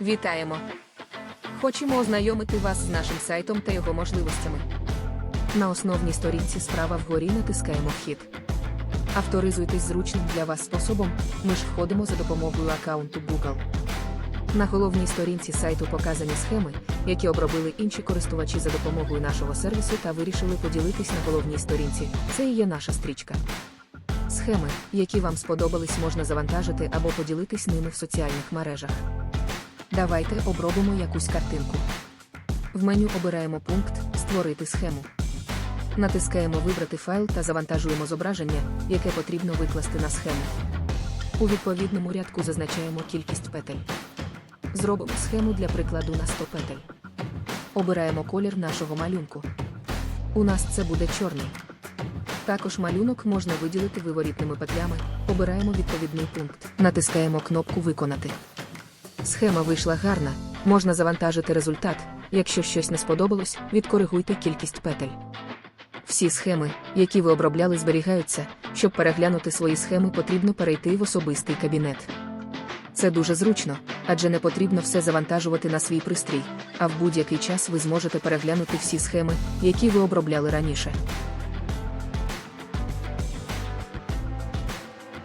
Вітаємо! Хочемо ознайомити вас з нашим сайтом та його можливостями. На основній сторінці справа вгорі натискаємо Вхід. Авторизуйтесь зручним для вас способом. Ми ж входимо за допомогою аккаунту Google. На головній сторінці сайту показані схеми, які обробили інші користувачі за допомогою нашого сервісу та вирішили поділитись на головній сторінці. Це і є наша стрічка. Схеми, які вам сподобались, можна завантажити або поділитись ними в соціальних мережах. Давайте обробимо якусь картинку. В меню обираємо пункт Створити схему. Натискаємо Вибрати файл та завантажуємо зображення, яке потрібно викласти на схему. У відповідному рядку зазначаємо кількість петель. Зробимо схему для прикладу на 100 петель. Обираємо колір нашого малюнку. У нас це буде чорний. Також малюнок можна виділити виворітними петлями. Обираємо відповідний пункт. Натискаємо кнопку Виконати. Схема вийшла гарна, можна завантажити результат. Якщо щось не сподобалось, відкоригуйте кількість петель. Всі схеми, які ви обробляли, зберігаються. Щоб переглянути свої схеми, потрібно перейти в особистий кабінет. Це дуже зручно, адже не потрібно все завантажувати на свій пристрій, а в будь-який час ви зможете переглянути всі схеми, які ви обробляли раніше.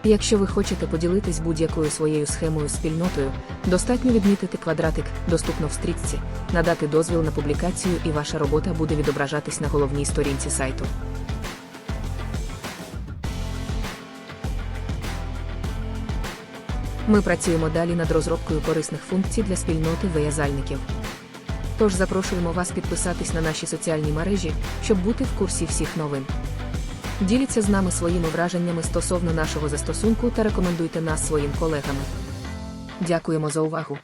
Якщо ви хочете поділитись будь-якою своєю схемою спільнотою, достатньо відмітити квадратик, доступно в стрічці, надати дозвіл на публікацію, і ваша робота буде відображатись на головній сторінці сайту. Ми працюємо далі над розробкою корисних функцій для спільноти виязальників. Тож запрошуємо вас підписатись на наші соціальні мережі, щоб бути в курсі всіх новин. Діліться з нами своїми враженнями стосовно нашого застосунку та рекомендуйте нас своїм колегам. Дякуємо за увагу!